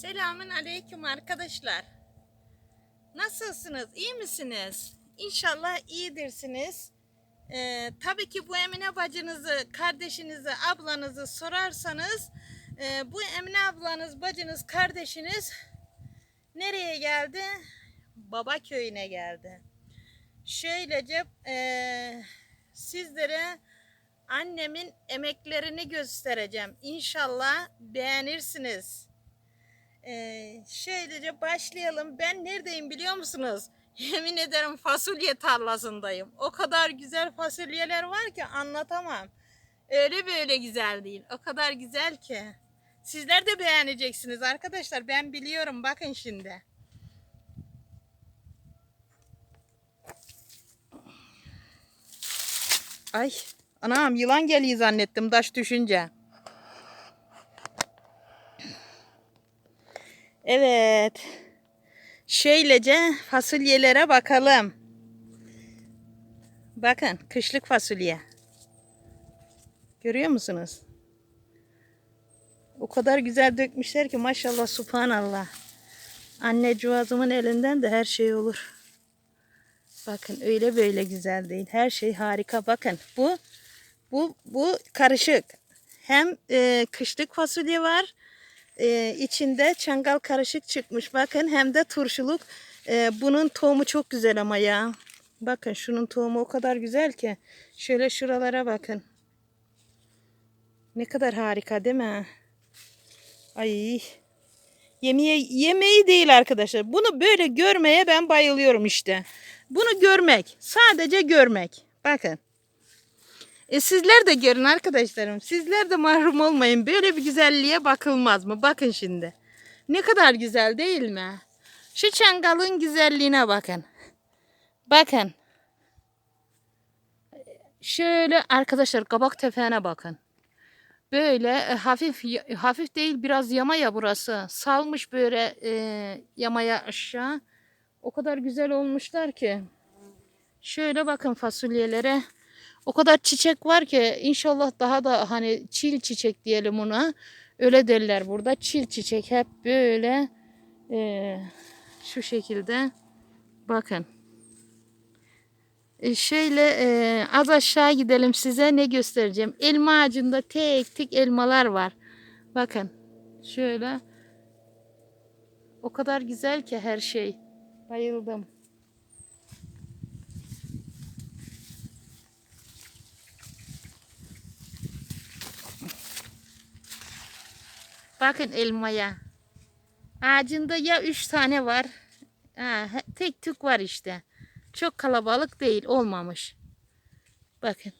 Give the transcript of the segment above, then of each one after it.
Selamün aleyküm arkadaşlar. Nasılsınız? İyi misiniz? İnşallah iyidirsiniz. Ee, tabii ki bu Emine bacınızı, kardeşinizi, ablanızı sorarsanız e, bu Emine ablanız, bacınız, kardeşiniz nereye geldi? Baba köyüne geldi. Şöylece e, sizlere annemin emeklerini göstereceğim. İnşallah beğenirsiniz. Ee, şöylece başlayalım. Ben neredeyim biliyor musunuz? Yemin ederim fasulye tarlasındayım. O kadar güzel fasulyeler var ki anlatamam. Öyle böyle güzel değil. O kadar güzel ki. Sizler de beğeneceksiniz arkadaşlar. Ben biliyorum. Bakın şimdi. Ay anam yılan geliyor zannettim taş düşünce. Evet. Şöylece fasulyelere bakalım. Bakın kışlık fasulye. Görüyor musunuz? O kadar güzel dökmüşler ki maşallah subhanallah. Anne cuvazımın elinden de her şey olur. Bakın öyle böyle güzel değil. Her şey harika. Bakın bu bu bu karışık. Hem e, kışlık fasulye var. E, içinde çangal karışık çıkmış. Bakın hem de turşuluk. E, bunun tohumu çok güzel ama ya. Bakın şunun tohumu o kadar güzel ki. Şöyle şuralara bakın. Ne kadar harika değil mi? Ay. Yemeği, yemeği değil arkadaşlar. Bunu böyle görmeye ben bayılıyorum işte. Bunu görmek. Sadece görmek. Bakın. E sizler de görün arkadaşlarım. Sizler de mahrum olmayın. Böyle bir güzelliğe bakılmaz mı? Bakın şimdi. Ne kadar güzel değil mi? Şu çangalın güzelliğine bakın. Bakın. Şöyle arkadaşlar kabak tepeğine bakın. Böyle e, hafif hafif değil biraz yama ya burası. Salmış böyle e, yamaya aşağı. O kadar güzel olmuşlar ki. Şöyle bakın fasulyelere. O kadar çiçek var ki inşallah daha da hani çil çiçek diyelim ona. Öyle derler burada. Çil çiçek hep böyle e, şu şekilde. Bakın. E, şöyle e, az aşağı gidelim size ne göstereceğim. Elma ağacında tek tek elmalar var. Bakın. Şöyle. O kadar güzel ki her şey. Bayıldım. Bakın elmaya. Ağacında ya üç tane var. Ha, tek tük var işte. Çok kalabalık değil. Olmamış. Bakın.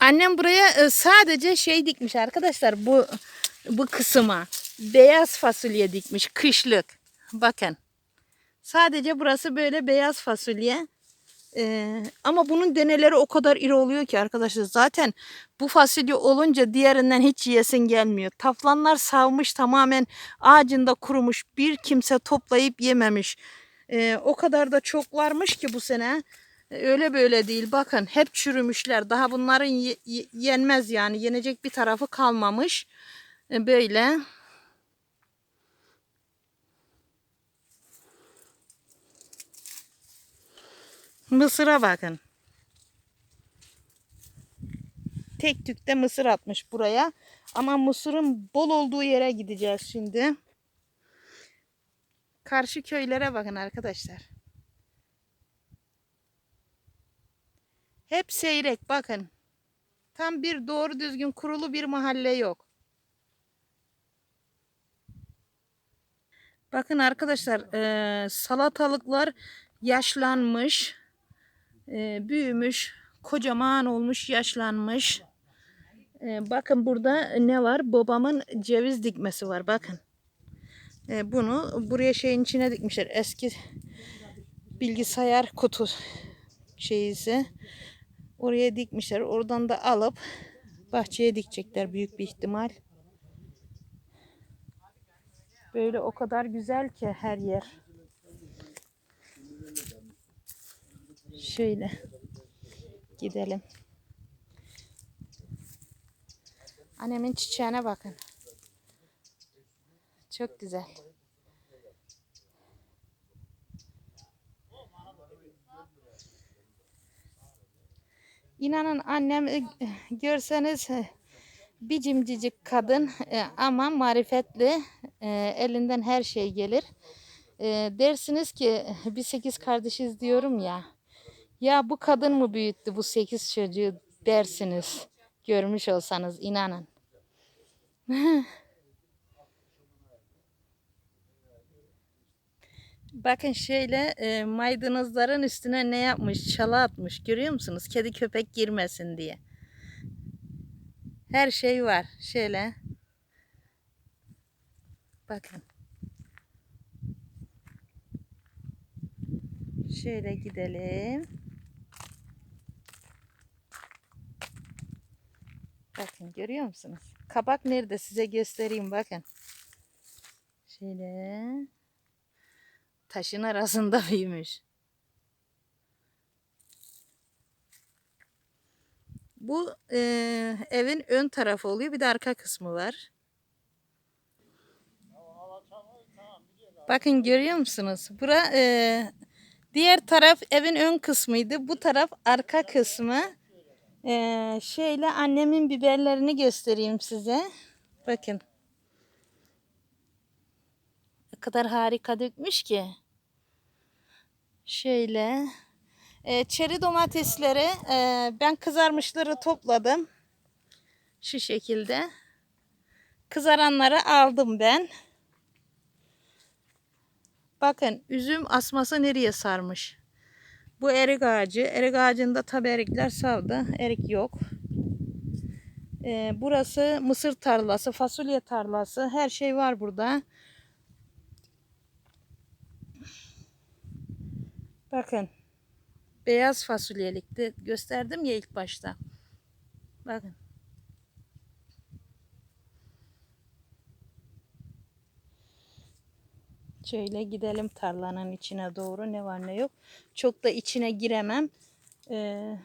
Annem buraya e, sadece şey dikmiş arkadaşlar. Bu bu kısma. Beyaz fasulye dikmiş. Kışlık. Bakın. Sadece burası böyle beyaz fasulye. Ee, ama bunun deneleri o kadar iri oluyor ki arkadaşlar. Zaten bu fasulye olunca diğerinden hiç yiyesin gelmiyor. Taflanlar savmış tamamen ağacında kurumuş. Bir kimse toplayıp yememiş. Ee, o kadar da çok varmış ki bu sene. Ee, öyle böyle değil. Bakın hep çürümüşler. Daha bunların ye- ye- yenmez yani. Yenecek bir tarafı kalmamış. Ee, böyle. Mısıra bakın. Tek tükte mısır atmış buraya. Ama mısırın bol olduğu yere gideceğiz şimdi. Karşı köylere bakın arkadaşlar. Hep seyrek bakın. Tam bir doğru düzgün kurulu bir mahalle yok. Bakın arkadaşlar eee, salatalıklar yaşlanmış, eee, büyümüş, kocaman olmuş, yaşlanmış. Eee, bakın burada ne var? Babamın ceviz dikmesi var. Bakın. Eee, bunu buraya şeyin içine dikmişler. Eski bilgisayar kutu şeyisi. Oraya dikmişler. Oradan da alıp bahçeye dikecekler büyük bir ihtimal. Böyle o kadar güzel ki her yer. Şöyle gidelim. Annemin çiçeğine bakın. Çok güzel. İnanın annem e, görseniz e, bir cimcicik kadın e, ama marifetli elinden her şey gelir. Dersiniz ki bir sekiz kardeşiz diyorum ya. Ya bu kadın mı büyüttü bu sekiz çocuğu dersiniz. Görmüş olsanız inanın. Bakın şöyle e, maydanozların üstüne ne yapmış? Çalı atmış. Görüyor musunuz? Kedi köpek girmesin diye. Her şey var. Şöyle. Bakın. Şöyle gidelim. Bakın görüyor musunuz? Kabak nerede? Size göstereyim bakın. Şöyle. Taşın arasında büyümüş. Bu e, evin ön tarafı oluyor. Bir de arka kısmı var. Bakın görüyor musunuz? Bura e, diğer taraf evin ön kısmıydı. Bu taraf arka kısmı. E, şöyle annemin biberlerini göstereyim size. Bakın. Ne kadar harika dökmüş ki. Şöyle. E, çeri domatesleri e, ben kızarmışları topladım. Şu şekilde. Kızaranları aldım ben. Bakın üzüm asması nereye sarmış. Bu erik ağacı. Erik ağacında tabi erikler savdı. Erik yok. E, burası mısır tarlası, fasulye tarlası. Her şey var burada. Bakın. Beyaz fasulyelikti. Gösterdim ya ilk başta. Bakın. Şöyle gidelim tarlanın içine doğru. Ne var ne yok. Çok da içine giremem. Ee,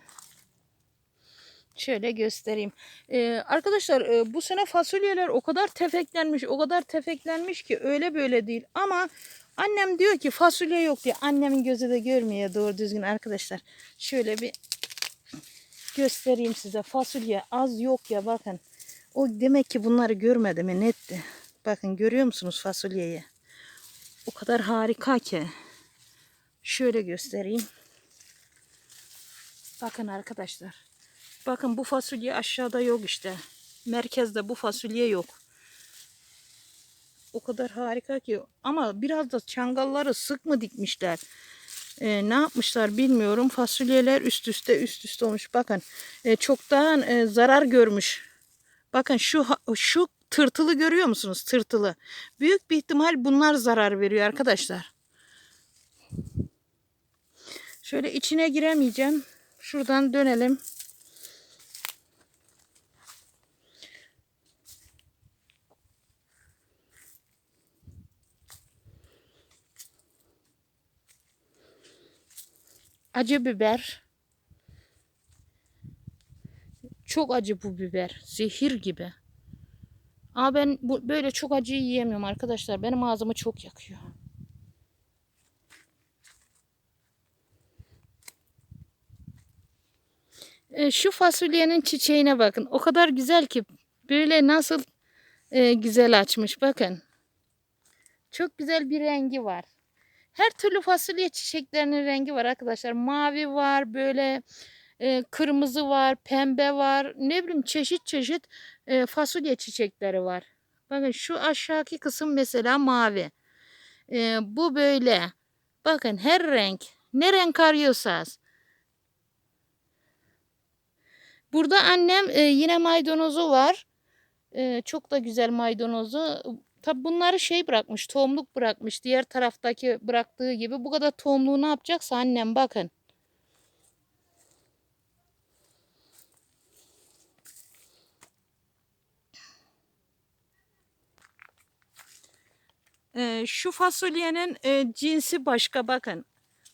şöyle göstereyim. Ee, arkadaşlar e, bu sene fasulyeler o kadar tefeklenmiş, o kadar tefeklenmiş ki öyle böyle değil. Ama Annem diyor ki fasulye yok diye. Annemin gözü de görmüyor doğru düzgün arkadaşlar. Şöyle bir göstereyim size. Fasulye az yok ya bakın. O demek ki bunları görmedi mi netti. Bakın görüyor musunuz fasulyeyi? O kadar harika ki. Şöyle göstereyim. Bakın arkadaşlar. Bakın bu fasulye aşağıda yok işte. Merkezde bu fasulye yok. O kadar harika ki. Ama biraz da çangalları sık mı dikmişler? Ee, ne yapmışlar bilmiyorum. Fasulyeler üst üste üst üste olmuş. Bakın e, çoktan e, zarar görmüş. Bakın şu şu tırtılı görüyor musunuz? Tırtılı. Büyük bir ihtimal bunlar zarar veriyor arkadaşlar. Şöyle içine giremeyeceğim. Şuradan dönelim. Acı biber. Çok acı bu biber. Zehir gibi. Ama ben bu, böyle çok acı yiyemiyorum arkadaşlar. Benim ağzımı çok yakıyor. E, şu fasulyenin çiçeğine bakın. O kadar güzel ki. Böyle nasıl e, güzel açmış. Bakın. Çok güzel bir rengi var. Her türlü fasulye çiçeklerinin rengi var arkadaşlar. Mavi var, böyle kırmızı var, pembe var. Ne bileyim çeşit çeşit fasulye çiçekleri var. Bakın şu aşağıki kısım mesela mavi. Bu böyle. Bakın her renk. Ne renk arıyorsanız. Burada annem yine maydanozu var. Çok da güzel maydanozu. Tabi bunları şey bırakmış, tohumluk bırakmış. Diğer taraftaki bıraktığı gibi. Bu kadar tohumluğu ne yapacaksa annem bakın. Ee, şu fasulyenin e, cinsi başka bakın.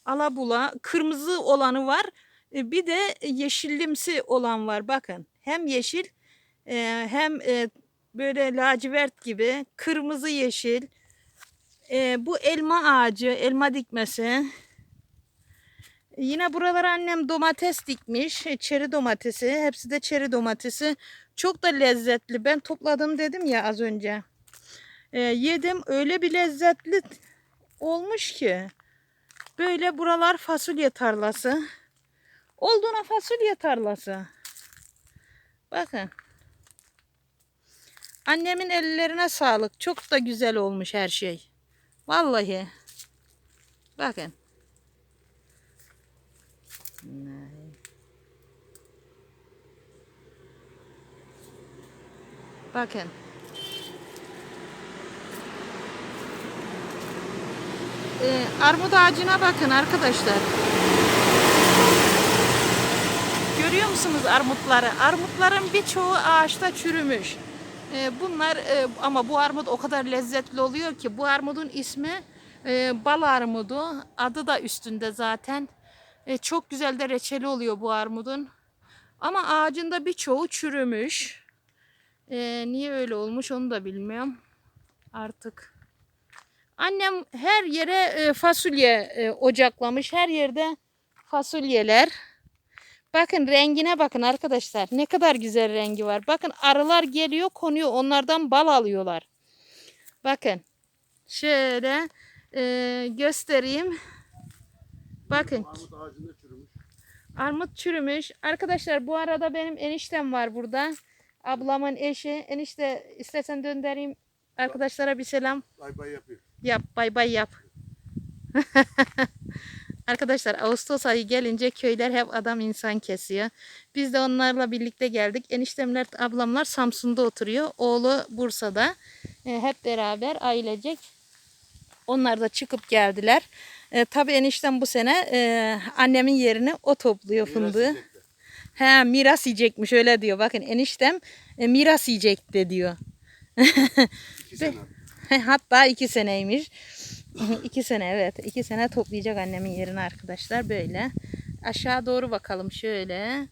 Alabula, kırmızı olanı var. E, bir de yeşillimsi olan var bakın. Hem yeşil e, hem e, böyle lacivert gibi, kırmızı yeşil. Ee, bu elma ağacı, elma dikmesi. Yine buralara annem domates dikmiş. e, Çeri domatesi. Hepsi de çeri domatesi. Çok da lezzetli. Ben topladım dedim ya az önce. Ee, yedim. Öyle bir lezzetli olmuş ki. Böyle buralar fasulye tarlası. Olduğuna fasulye tarlası. Bakın. Annemin ellerine sağlık. Çok da güzel olmuş her şey. Vallahi. Bakın. Bakın. Ee, armut ağacına bakın arkadaşlar. Görüyor musunuz armutları? Armutların birçoğu ağaçta çürümüş. Ee, bunlar e, ama bu armut o kadar lezzetli oluyor ki bu armudun ismi e, bal armudu. Adı da üstünde zaten. E, çok güzel de reçeli oluyor bu armudun. Ama ağacında birçoğu çürümüş. E, niye öyle olmuş onu da bilmiyorum. Artık. Annem her yere e, fasulye e, ocaklamış. Her yerde fasulyeler. Bakın rengine bakın arkadaşlar. Ne kadar güzel rengi var. Bakın arılar geliyor konuyor. Onlardan bal alıyorlar. Bakın. Şöyle e, göstereyim. Bakın. Armut ağacında çürümüş. Armut çürümüş. Arkadaşlar bu arada benim eniştem var burada. Ablamın eşi. Enişte istersen döndüreyim. Arkadaşlara bir selam Bay bay yapıyor. Yap. Bay bay yap. Arkadaşlar Ağustos ayı gelince köyler hep adam insan kesiyor. Biz de onlarla birlikte geldik. Eniştemler, ablamlar Samsun'da oturuyor. Oğlu Bursa'da. E, hep beraber ailecek. Onlar da çıkıp geldiler. E, tabii eniştem bu sene e, annemin yerine o topluyor fındığı. He miras yiyecekmiş öyle diyor. Bakın eniştem e, miras yiyecekti diyor. İki sene. Hatta iki seneymiş. iki sene evet. iki sene toplayacak annemin yerini arkadaşlar böyle. Aşağı doğru bakalım şöyle.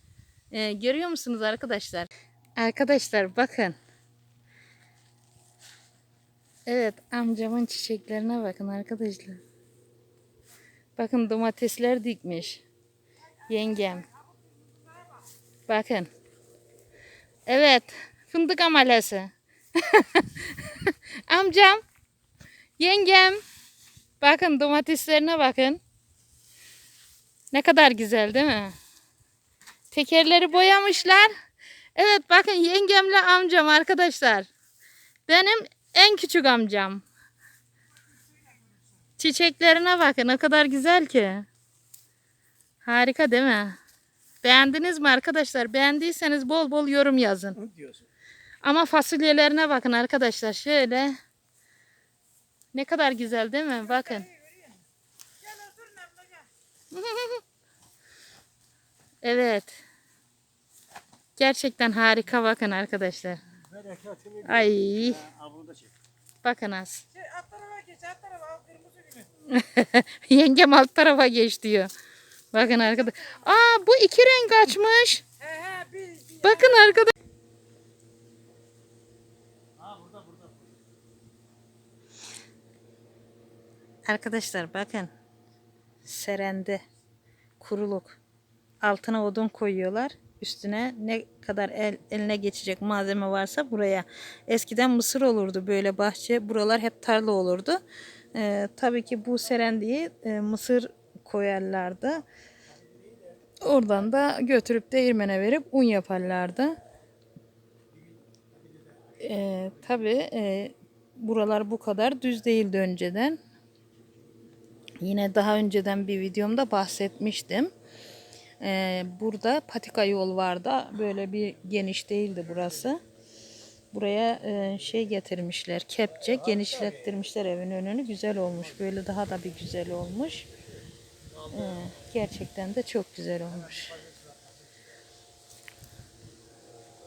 Ee, görüyor musunuz arkadaşlar? Arkadaşlar bakın. Evet amcamın çiçeklerine bakın arkadaşlar. Bakın domatesler dikmiş. Yengem. Bakın. Evet. Fındık amalesi. Amcam. Yengem. Bakın domateslerine bakın. Ne kadar güzel değil mi? Tekerleri boyamışlar. Evet bakın yengemle amcam arkadaşlar. Benim en küçük amcam. Çiçeklerine bakın ne kadar güzel ki. Harika değil mi? Beğendiniz mi arkadaşlar? Beğendiyseniz bol bol yorum yazın. diyorsun? Ama fasulyelerine bakın arkadaşlar şöyle. Ne kadar güzel değil mi? Bakın. evet. Gerçekten harika bakın arkadaşlar. Ay bakın az. Şey. Yengem alt tarafa geç diyor. Bakın arkadaş. Aa bu iki renk açmış. Bakın arkadaş. Arkadaşlar bakın. Serende kuruluk. Altına odun koyuyorlar. Üstüne ne kadar el, eline geçecek malzeme varsa buraya. Eskiden mısır olurdu böyle bahçe. Buralar hep tarla olurdu. Ee, tabii ki bu serendiği e, mısır koyarlardı. Oradan da götürüp değirmene verip un yaparlardı. Ee, tabii e, buralar bu kadar düz değildi önceden. Yine daha önceden bir videomda bahsetmiştim. Ee, burada patika yol vardı. Böyle bir geniş değildi burası. Buraya e, şey getirmişler. Kepçe genişlettirmişler evin önünü. Güzel olmuş. Böyle daha da bir güzel olmuş. Ee, gerçekten de çok güzel olmuş.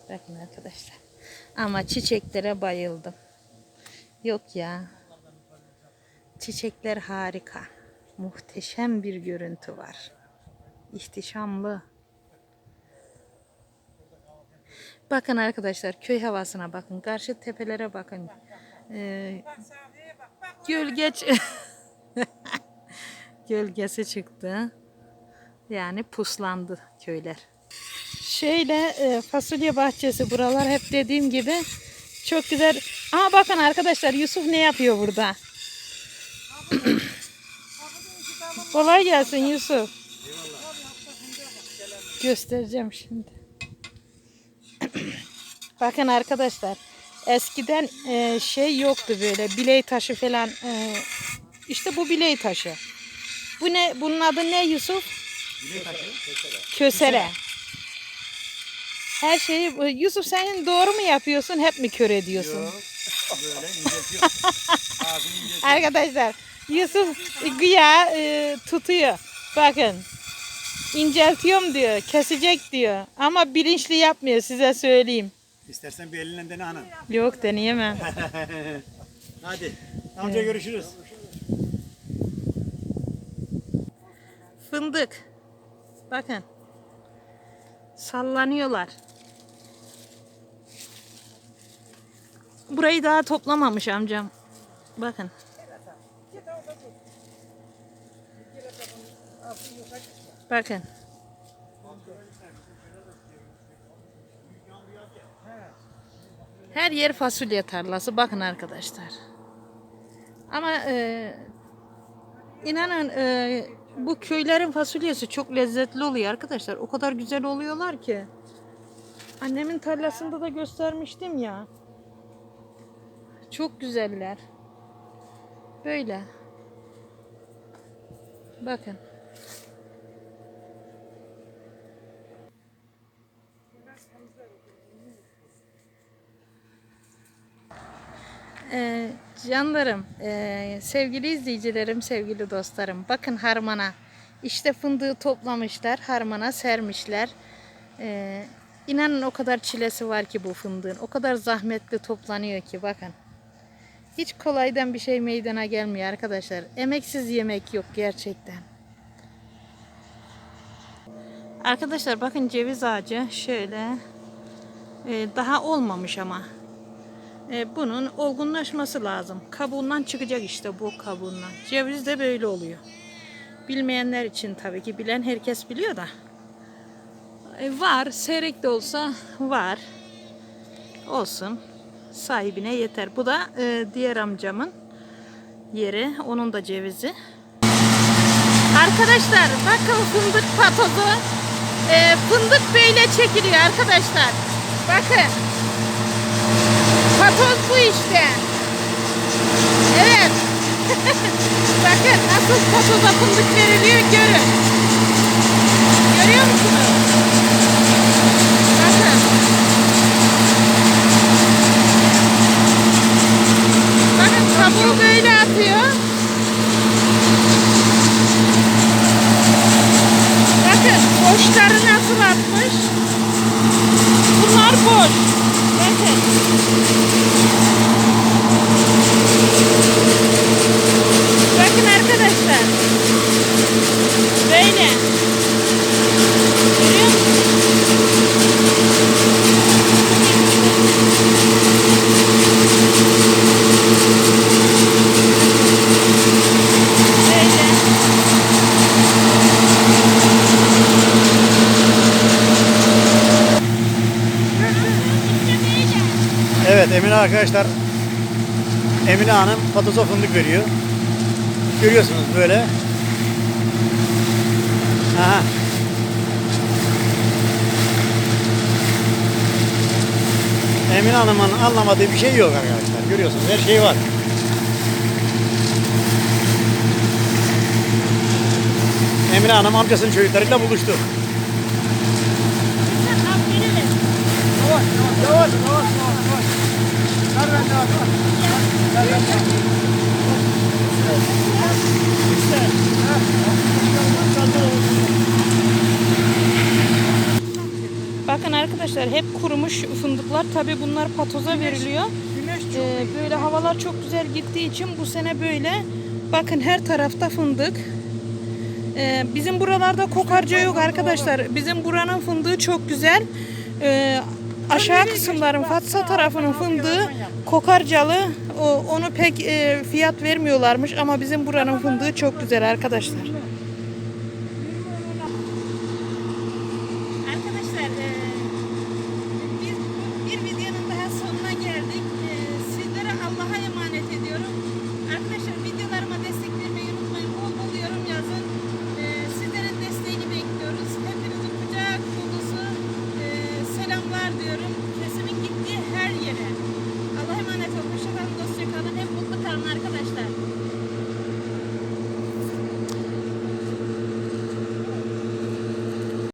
Bakın arkadaşlar. Ama çiçeklere bayıldım. Yok ya. Çiçekler harika. Muhteşem bir görüntü var. İhtişamlı. Bakın arkadaşlar köy havasına bakın. Karşı tepelere bakın. Ee, gölgeç gölgesi çıktı. Yani puslandı köyler. Şöyle e, fasulye bahçesi buralar hep dediğim gibi çok güzel. Aa bakın arkadaşlar Yusuf ne yapıyor burada? Kolay gelsin Yusuf. Göstereceğim şimdi. Bakın arkadaşlar eskiden e, şey yoktu böyle biley taşı falan. e, işte bu biley taşı. Bu ne? Bunun adı ne Yusuf? Kösele. Her şeyi Yusuf senin doğru mu yapıyorsun? Hep mi kör ediyorsun? Böyle inceltiyor. Ağzını inceltiyor. Arkadaşlar Yusuf güya e, tutuyor. Bakın. İnceltiyorum diyor. Kesecek diyor. Ama bilinçli yapmıyor size söyleyeyim. İstersen bir elinden dene ana. Yok deneyemem. Hadi. Amca görüşürüz. Fındık. Bakın. Sallanıyorlar. Burayı daha toplamamış amcam. Bakın. Bakın. Her yer fasulye tarlası. Bakın arkadaşlar. Ama e, İnanın e, bu köylerin fasulyesi çok lezzetli oluyor arkadaşlar. O kadar güzel oluyorlar ki. Annemin tarlasında da göstermiştim ya. Çok güzeller. Böyle. Bakın. Ee, canlarım, ee, sevgili izleyicilerim, sevgili dostlarım. Bakın harmana. İşte fındığı toplamışlar, harmana sermişler. Ee, inanın o kadar çilesi var ki bu fındığın. O kadar zahmetli toplanıyor ki bakın. Hiç kolaydan bir şey meydana gelmiyor arkadaşlar. Emeksiz yemek yok gerçekten. Arkadaşlar bakın ceviz ağacı şöyle ee, daha olmamış ama. E, bunun olgunlaşması lazım. Kabuğundan çıkacak işte bu kabuğundan. Ceviz de böyle oluyor. Bilmeyenler için tabii ki bilen herkes biliyor da. E, var, seyrek de olsa var. Olsun. Sahibine yeter. Bu da e, diğer amcamın yeri. Onun da cevizi. Arkadaşlar bakın fındık patozu. E, fındık böyle çekiliyor arkadaşlar. Bakın. Patoz bu işte. Evet. Bakın nasıl patoza fındık veriliyor görün. Görüyor musunuz? Bakın. Bakın kabuğu böyle atıyor. Bakın boşları nasıl atmış. Bunlar boş. Bakın. Arkadaşlar. Böyle. Görüyor musunuz? Böyle. Evet Emine arkadaşlar. Emine Hanım patates fındık veriyor. Görüyorsunuz böyle. Aha. Emine Hanım'ın anlamadığı bir şey yok arkadaşlar. Görüyorsunuz her şey var. Emine Hanım amcasının çocuklarıyla buluştu. Yavaş yavaş yavaş yavaş. Bakın arkadaşlar hep kurumuş fındıklar. Tabi bunlar patoza veriliyor. Ee, böyle havalar çok güzel gittiği için bu sene böyle. Bakın her tarafta fındık. Ee, bizim buralarda kokarca yok arkadaşlar. Bizim buranın fındığı çok güzel. Ee, aşağı kısımların Fatsa tarafının fındığı kokarcalı. Onu pek e, fiyat vermiyorlarmış ama bizim buranın fındığı çok güzel arkadaşlar.